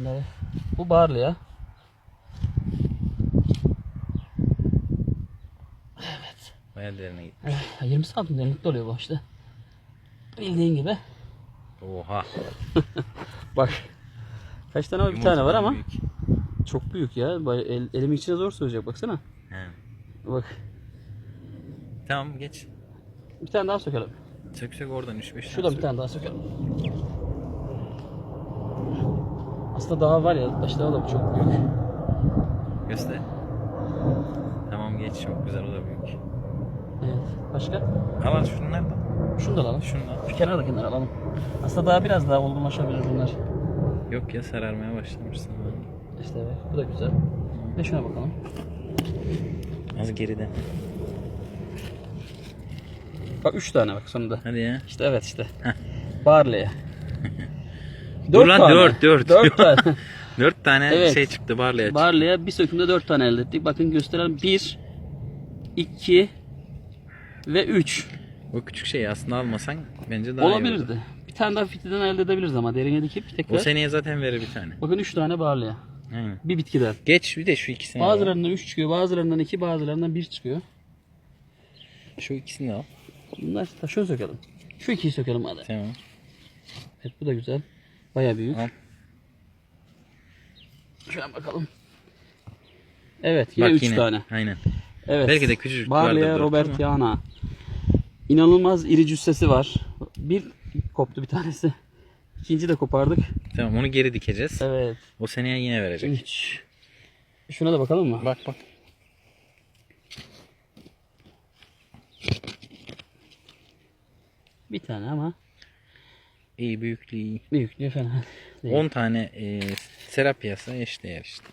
bunları. Bu barlı ya. Baya derine git. Eh, 20 santim derinlikte oluyor bu işte. Bildiğin gibi. Oha. Bak. Kaç tane var? Bir tane var ama Büyük. çok büyük ya. El, elimin içine zor sığacak baksana. He. Bak. Tamam geç. Bir tane daha sökelim. Sök sök oradan 3-5 tane. Şuradan bir tane daha sökelim. Aslında daha var ya. Taş daha da çok büyük. Göster. Tamam geç çok güzel o da büyük. Evet. Başka? Al al şunlar da. Şunu da alalım. Şunu da. Şu kenara da kenara alalım. Aslında daha biraz daha olgunlaşabilir bunlar. Yok ya sararmaya başlamışsın. İşte evet. Bu da güzel. De şuna bakalım. Az geride. Bak 3 tane bak sonunda. Hadi ya. İşte evet işte. Barley'e. Dur lan, dört, dört. 4 tane. 4 tane Evet. şey çıktı barley açık. Barley'e bir sökümde 4 tane elde ettik. Bakın gösterelim. 1 2 ve 3 O küçük şeyi aslında almasan bence daha iyi olur. olabilirdi. Bir tane daha fitiden elde edebiliriz ama derine dikip tekrar. O seneye zaten verir bir tane. Bakın 3 tane Barley'e. Aynen. Bir bitkiden. Geç bir de şu ikisini. Bazılarından 3 çıkıyor, bazılarından 2, bazılarından 1 çıkıyor. Şu ikisini al. Bunlar şunu sökelim. Şu ikiyi sökelim hadi. Tamam. Evet bu da güzel. Baya büyük. Al. Şuna bakalım. Evet yine Bak 3 yine. tane. Aynen. Evet. Belki de küçücük dört Robertiana. İnanılmaz iri cüssesi var. Bir koptu bir tanesi. İkinci de kopardık. Tamam onu geri dikeceğiz. Evet. O seneye yine verecek. 3. Şuna da bakalım mı? Bak bak. Bir tane ama İyi büyüklüğü iyi. büyüklüğü fena değil. 10 tane e, serap piyasa eşdeğer işte.